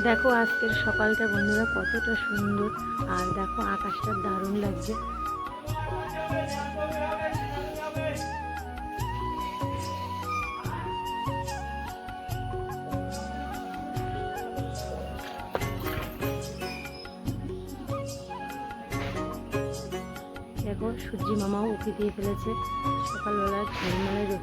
দেখো আজকের সকালটা বন্ধুরা কতটা সুন্দর, আর দেখো আকাশটা দারুণ লাগছে। দেখো সূর্যি মামাও উঠে দিয়ে ফেলেছে সকালবেলা ঝলমলে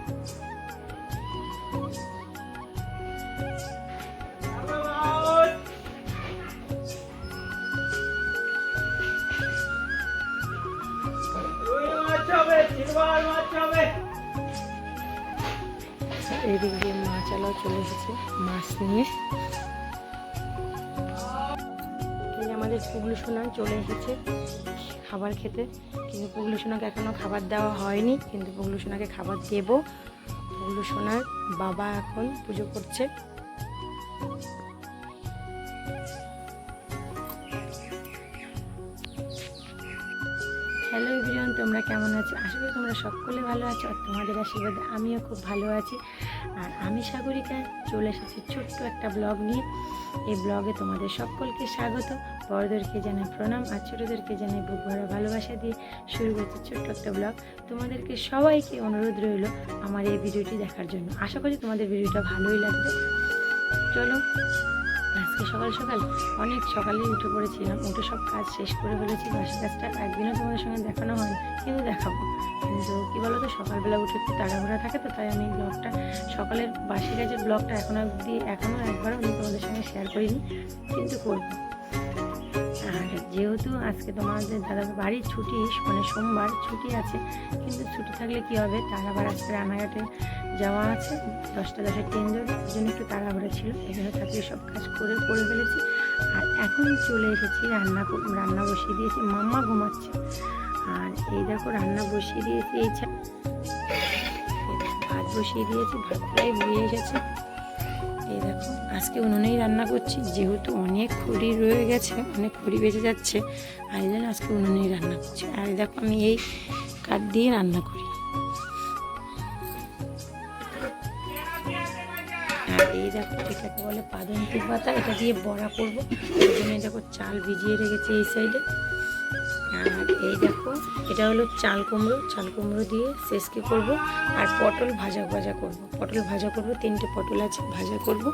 এদিক দিয়ে মাছালাও চলে এসেছে মাছ নিয়ে। আমাদের পুগলু সোনা চলে এসেছে খাবার খেতে। কিন্তু পুগলু সোনাকে এখনও খাবার দেওয়া হয়নি, কিন্তু পুগলু সোনাকে খাবার দেবো। পুগলু সোনার বাবা এখন পুজো করছে। হ্যালো এভরিওয়ান, তোমরা কেমন আছো? আশা করি তোমরা সকলে ভালো আছো আর তোমাদের আশীর্বাদে আমিও খুব ভালো আছি। আর আমি সাগরিকা, চলে এসেছি ছোট্ট একটা ব্লগ নিয়ে। এই ব্লগে তোমাদের সকলকে স্বাগত। বড়দেরকে জানাই প্রণাম আর ছোটোদেরকে জানাই বুক ভরা ভালোবাসা দিয়ে শুরু করছি ছোট্ট একটা ব্লগ। তোমাদেরকে সবাইকে অনুরোধ রইল আমার এই ভিডিওটি দেখার জন্য। আশা করি তোমাদের ভিডিওটা ভালোই লাগবে। চলো আজকে সকাল সকাল অনেক সকালে উঠে পড়েছিলাম। উঠে সব কাজ শেষ করে ফেলেছি। বাসি কাজটা একদিনও তোমাদের সঙ্গে দেখানো হয় কিন্তু দেখাবো। কিন্তু কী বলো তো সকালবেলা উঠে একটু তাড়াহুড়া থাকে তো, তাই আমি ব্লগটা সকালের বাসি কাজের ব্লগটা এখনও অবধি এখনও একবারও আমি তোমাদের সঙ্গে শেয়ার করিনি, কিন্তু করব। যেহেতু আজকে তোমাদের দাদা বাড়ির ছুটি মানে সোমবার ছুটি আছে, কিন্তু ছুটি থাকলে কি হবে? তার আবার আজকে রানাঘাটে যাওয়া আছে, দশটা দশের ট্রেন ধরে ওই জন্য একটু তাড়াহুড়া ছিল। জন্য থাকলে সব কাজ করে করে ফেলেছি। আর এখন চলে এসেছি রান্না রান্না বসিয়ে দিয়েছি, মাম্মা ঘুমাচ্ছে। আর এই দেখো রান্না বসিয়ে দিয়েছি, এই ভাত বসিয়ে দিয়েছি ভাত প্রায় এসেছে এই দেখো, আজকে উনুনেই রান্না করছি, যেহেতু অনেক খড়ি রয়ে গেছে, অনেক খড়ি বেঁচে যাচ্ছে, আর এই জন্য আজকে উনুনেই রান্না করছি। আর দেখো, আমি এই কাঠ দিয়ে রান্না করি। এই দেখো, এটাকে বলে পাদন্তি পাতা, এটা দিয়ে বড়া করব। ওই জন্য এই দেখো, চাল ভিজিয়ে রেখেছি এই সাইডে। আর এই দেখো, এটা হলো চাল কুমড়ো। চাল কুমড়ো দিয়ে শেষকে করব? আর পটল ভাজা ভাজা করব। পটল ভাজা করব, তিনটে পটল আছে, ভাজা করব।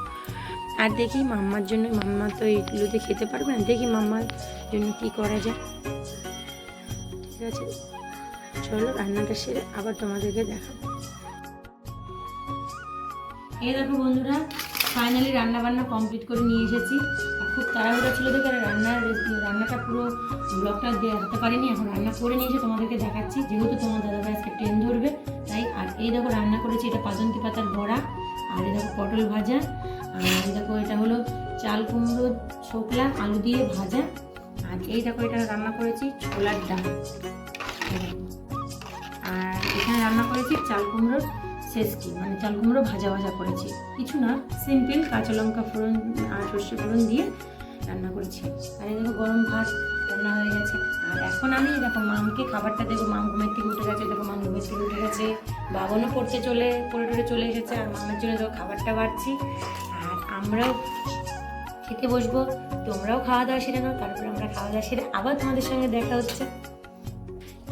আর দেখি মাম্মার জন্য, মাম্মা তো এইগুলো দিয়ে খেতে পারবে না। দেখি মাম্মার জন্য কি করা যায়। ঠিক আছে? চলো রান্নাটা সেরে আবার তোমাদেরকে দেখাবো। এই দেখো বন্ধুরা ফাইনালি রান্না বান্না কমপ্লিট করে নিয়ে এসেছি। খুব তাড়াহুড়া ছিল দেখে রান্নার রান্নাটা পুরো ব্লগটা দেখাতে পারিনি, এখন রান্না করে নিয়ে এসে তোমাদেরকে দেখাচ্ছি। যেহেতু তোমার দাদাভাই আজকে ট্রেন ধরবে, তাই আর এই দেখো রান্না করেছি, এটা পাজন্তি পাতার বড়া, আর এই দেখো পটল ভাজা, আর দেখো এটা হলো চাল কুমড়ো ছোকলা, আলু দিয়ে ভাজা, আর এই দেখো এটা রান্না করেছি ছোলার ডাল। আর এখানে রান্না করেছি চাল কুমড়োর শেষকি মানে চাল কুমড়ো ভাজা ভাজা করেছি। কিছু না সিম্পল কাঁচা লঙ্কা ফোড়ন আর সর্ষে ফোড়ন দিয়ে রান্না করেছি। আর এই দেখো গরম ভাত রান্না হয়ে গেছে। আর এখন আমি, দেখো মামকে খাবারটা দেবো। মাম ঘুমের থেকে উঠে গেছে, দেখো মাম ঘুমের থেকে উঠে গেছে। বাবনও পড়তে চলে, পড়ে টড়ে চলে এসেছে, আর মামের জন্য দেখো খাবারটা বাড়ছি। আর আমরাও খেতে বসবো। তোমরাও খাওয়া দাওয়া সেরে নাও, তারপরে আমরা খাওয়া দাওয়া সেরে আবার তোমাদের সঙ্গে দেখা হচ্ছে।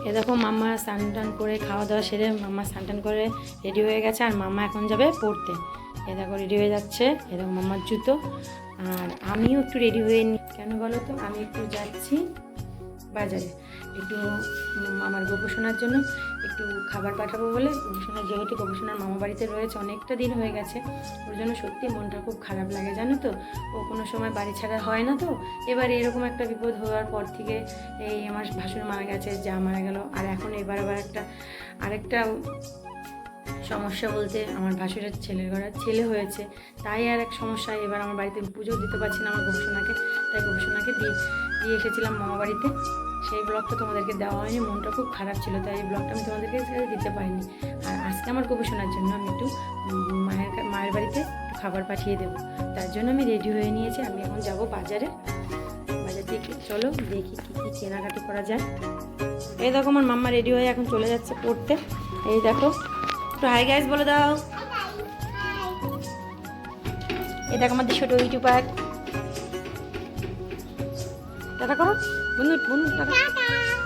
এ দেখো মাম্মা স্নান টান করে খাওয়া দাওয়া সেরে মাম্মা স্নান টান করে রেডি হয়ে গেছে আর মাম্মা এখন যাবে পড়তে। এ দেখো রেডি হয়ে যাচ্ছে, এ দেখো মাম্মার জুতো। আর আমিও একটু রেডি হয়ে নি। কেন বলো তো? আমি একটু যাচ্ছি বাজারে। একটু মামার আমার গোপোষণার জন্য। একটু খাবার পাঠাবো বলে গোপোষণা যেহেতু গোপোষণার মামা বাড়িতে রয়েছে, অনেকটা দিন হয়ে গেছে। ওর জন্য সত্যি মনটা খুব খারাপ লাগে, জানো তো? ও কোনো সময় বাড়ি ছাড়া হয় না তো? এবার এরকম একটা বিপদ হওয়ার পর থেকে এই আমার ভাসুর মারা গেছে, যা মারা গেল। আর এখন এবার আবার একটা, আরেকটা সমস্যা বলতে আমার ভাসুরের ছেলের ঘরের ছেলে হয়েছে। তাই আর এক সমস্যা, এবার আমার বাড়িতে পুজো দিতে পারছি না আমার গবেষণাকে তাই গবেষণাকে দিয়ে দিয়ে এসেছিলাম মামা বাড়িতে। সেই ব্লগটা তোমাদেরকে দেওয়া হয়নি, মনটা খুব খারাপ ছিল, তাই এই ব্লগটা আমি তোমাদেরকে দিতে পারিনি। আর আজকে আমার গবেষণার জন্য আমি একটু মায়ের মায়ের বাড়িতে একটু খাবার পাঠিয়ে দেবো। তার জন্য আমি রেডি হয়ে নিয়েছি, আমি এখন যাব বাজারে। বাজার থেকে চলো, দেখি কী কী কেনাকাটি করা যায়। এই দেখো আমার মাম্মা রেডি হয়ে এখন চলে যাচ্ছে পড়তে। এই দেখো, একটু হাই গাইস বলে দাও। এই দেখো আমাদের ছোটো ইউটিউবার টাটা করো। বন্ধু বন্ধু টাটা এই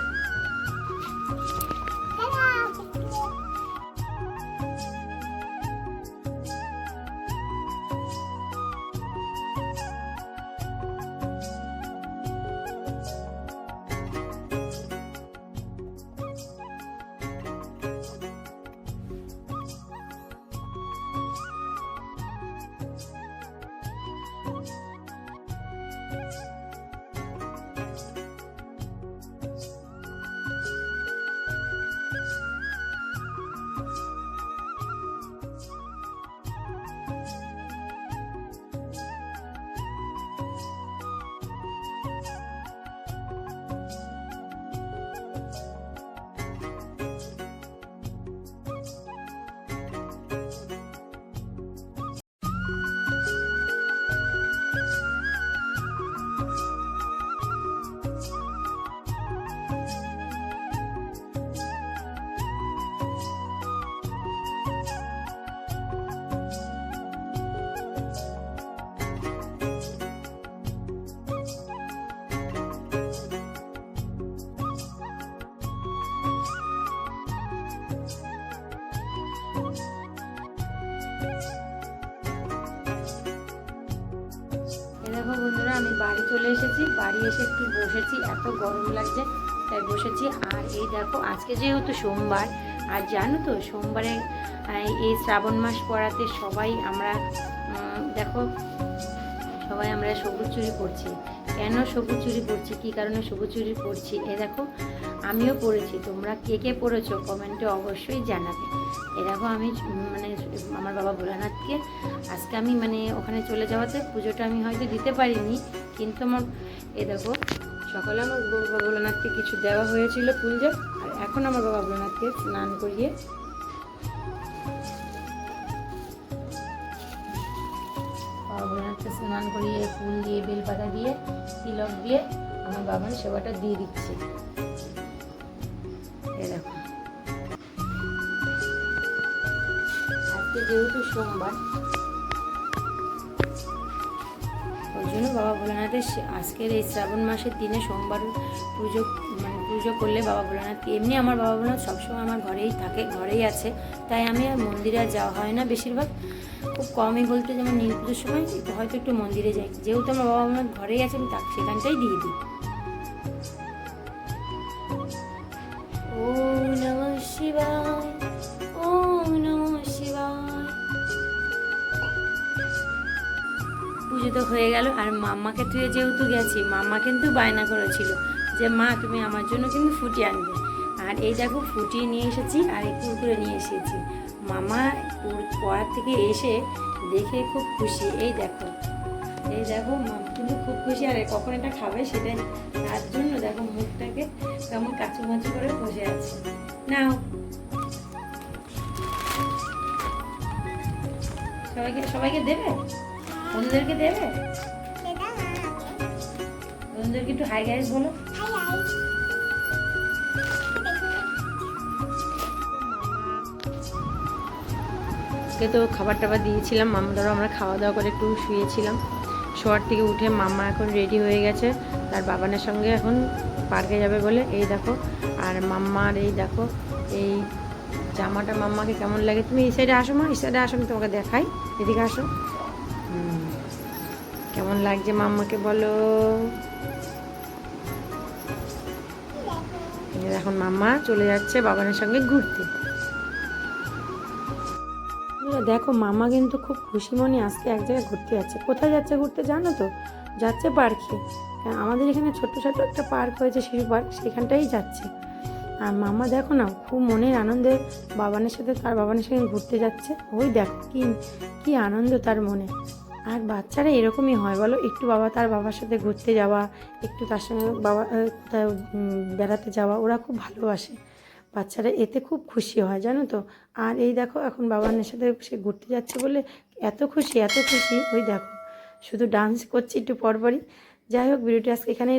বাড়ি চলে এসেছি, বাড়ি এসে একটু বসেছি, এত গরম লাগছে, তাই বসেছি। আর এই দেখো, আজকে যেহেতু সোমবার, আর জানো তো, সোমবারে এই শ্রাবণ মাস পড়াতে সবাই আমরা দেখো সবাই আমরা সবুজ চুরি পরছি। কেন সবুজ চুরি পরছি? কী কারণে সবুজ চুরি পরছি? এ দেখো, আমিও পড়েছি তোমরা কে কে পড়েছো কমেন্টে অবশ্যই জানাবে। এ দেখো, আমি মানে আমার বাবা ভোলানাথকে আজকে আমি মানে ওখানে চলে যাওয়াতে পুজোটা আমি হয়তো দিতে পারিনি, কিন্তু আমার, এ দেখো, সকালে আমার বাবা ভোলানাথকে কিছু দেওয়া হয়েছিল পুজো, আর এখন আমার বাবা ভোলানাথকে স্নান করিয়ে বাবা ভোলানাথকে স্নান করিয়ে, ফুল দিয়ে, বেলপাতা দিয়ে, তিলক দিয়ে আমার বাবার সেবাটা দিয়ে দিচ্ছি। আজকে যেহেতু সোমবার ওই জন্য বাবা ভোলানাথের আজকের এই শ্রাবণ মাসের দিনে সোমবার পুজো পুজো করলে বাবা ভোলানাথকে এমনি আমার বাবা ভোলানাথ সবসময় আমার ঘরেই থাকে, ঘরেই আছে। তাই আমি আর মন্দিরে যাওয়া হয় না বেশিরভাগ। খুব কমই বলতে যেমন নীল পুজোর সময় হয়তো একটু মন্দিরে যাই। যেহেতু আমার বাবা ভোলানাথ ঘরেই আছে, আমি তাকে সেখানটাই দিয়ে দিই। পুজো তো হয়ে গেল, আর মাম্মাকে তুই যেহেতু গেছি মাম্মা কিন্তু বায়না করেছিল। যে মা তুমি আমার জন্য কিন্তু ফুটি আনবে। আর এই দেখো ফুটিয়ে নিয়ে এসেছি আর এই কুরকুরে নিয়ে এসেছি। মামা পড়ার থেকে এসে দেখে খুব খুশি। এই দেখো এই দেখো মাম কিন্তু খুব খুশি। আর কখন এটা খাবে সেটা তার জন্য দেখো মুখটাকে কেমন কাচুমাচু করে বসে আছে। নাও। সবাইকে সবাইকে দেবে? বন্ধুদেরকে দেবে? বন্ধুদেরকে একটু হাই গাইস বলো। কে তো খাবার টাবার দিয়েছিলাম। মামা, ধরো আমরা খাওয়া দাওয়া করে একটু শুয়েছিলাম। শোয়ার থেকে উঠে মামা এখন রেডি হয়ে গেছে। তার বাবানের সঙ্গে এখন পার্কে যাবে বলে, এই দেখো। আর মাম্মার এই দেখো, এই জামাটা মাম্মাকে কেমন লাগে? তুমি এই সাইডে আসো মা, এই সাইডে আসো, আমি তোমাকে দেখাই। এদিকে আসো। কেমন লাগছে মাম্মাকে বলো? এখন মাম্মা চলে যাচ্ছে বাবানের সঙ্গে ঘুরতে। দেখো মামা কিন্তু খুব খুশি মনে আজকে এক জায়গায় ঘুরতে যাচ্ছে। কোথায় যাচ্ছে ঘুরতে জানো তো? যাচ্ছে পার্কে। হ্যাঁ, আমাদের এখানে ছোট্ট ছোট্ট একটা পার্ক হয়েছে শিশু পার্ক সেখানটাই যাচ্ছে। আর মামা দেখো না খুব মনের আনন্দে বাবানের সাথে তার বাবানের সঙ্গে ঘুরতে যাচ্ছে। ওই দেখো কি কি আনন্দ তার মনে। আর বাচ্চারা এরকমই হয় বলো? একটু বাবা তার বাবার সাথে ঘুরতে যাওয়া একটু তার সঙ্গে বাবা বেড়াতে যাওয়া ওরা খুব ভালোবাসে। বাচ্চারা এতে খুব খুশি হয়, জানো তো? আর এই দেখো, এখন বাবার সাথে সে ঘুরতে যাচ্ছে বলে এত খুশি এত খুশি। ওই দেখো, শুধু ডান্স করছি একটু পরপরই। যাই হোক ভিডিওটি আজকে এখানেই